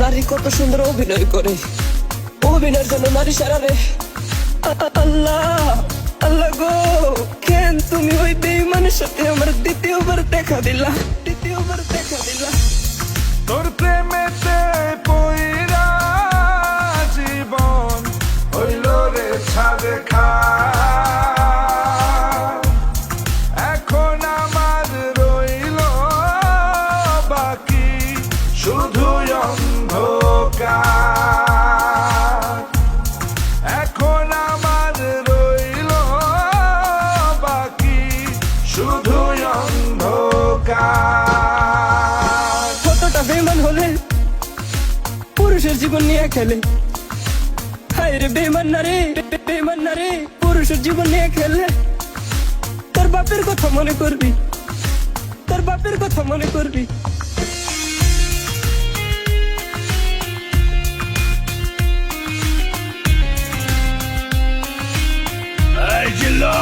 নারী কত সুন্দর অভিনয় করে অভিনয়ের জন্য নারী আল্লাহ আল্লাহ গো কেন তুমি ওই সাথে আমার দ্বিতীয়বার দেখা দিলা দ্বিতীয়বার দেখা দিলা তোর প্রেমেতে পইরা জীবন হইল রে ছাদে খা শুধু এখন আমার রইল বাকি শুধু অন্ধকার। কতটা বেমান হলে পুরুষের জীবন নিয়ে খেলে। হায় রে বেমান না রে বেমান না রে, পুরুষের জীবন নিয়ে খেলে। তোর বাপের কথা মনে করবি, তোর বাপের কথা মনে করবি। you love.